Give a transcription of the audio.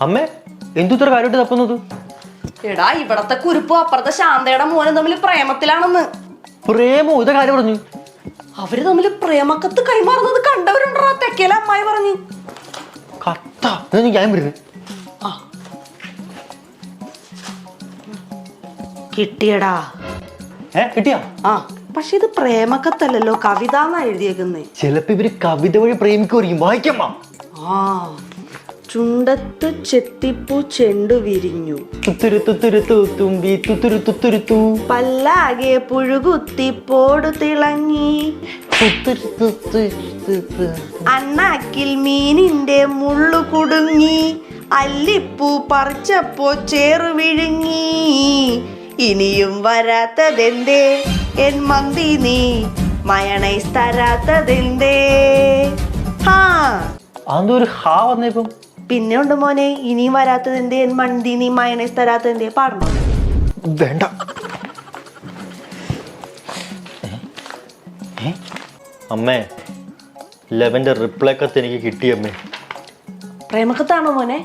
അമ്മേ എന്തു ഇത്ര കാര്യമായിട്ട് തപ്പുന്നത്? എടാ ഇവിടത്തെ കുരുപ്പും അപ്പുറത്തെ ശാന്തയുടെ മോനും തമ്മിൽ പ്രേമത്തിലാണെന്ന്. പ്രേമോ? ഇത കാര്യം പറഞ്ഞു. അവർ തമ്മിൽ പ്രേമക്കത്ത് കൈമാറുന്നത് കണ്ടവരുണ്ടോ തെക്കേലെ അമ്മായി പറഞ്ഞു. കത്ത ഞാൻ വരുന്നത്. കിട്ടിയടാ. ഏ കിട്ടിയാ? ആ പക്ഷെ ഇത് പ്രേമക്കത്തല്ലല്ലോ കവിത എന്നാ എഴുതിയേക്കുന്നേ. ചിലപ്പോ ഇവർ കവിത വഴി പ്രേമിക്കുമായിരിക്കും. വായിക്കമ്മ. ആ. ചുണ്ടത്ത് ചെത്തിപ്പൂ ചെണ്ടു വിരിഞ്ഞു. തുത്തുരു തുത്തുരു തൂ തുമ്പി തുത്തുരു തുത്തുരു തൂ പല്ലാകെ തിളങ്ങി. തുത്തുരു തുത്തുരു തുത്തു. അണ്ണാക്കിൽ മീനിന്റെ മുള്ളു കുടുങ്ങി. അല്ലിപ്പൂ പറിച്ചപ്പോ ചേറു വിഴുങ്ങി. ഇനിയും വരാത്തതെന്തേ? എൻ മന്തി നീ മയണൈസ് തരാത്തതെന്തേ? ഹാ. അതെന്തോ ഒരു ഹാ വന്നേപ്പം പിന്നെ ഉണ്ട് മോനെ ഇനിയും വരാത്തത് എന്ത്? മന്തി നീ മയണൈസ് തരാത്തതെന്തേ പാടണോ വേണ്ട? അമ്മേ ലെവന്റെ റിപ്ലൈ കത്ത് എനിക്ക് കിട്ടിയമ്മേ പ്രേമക്കത്താണോ മോനെ?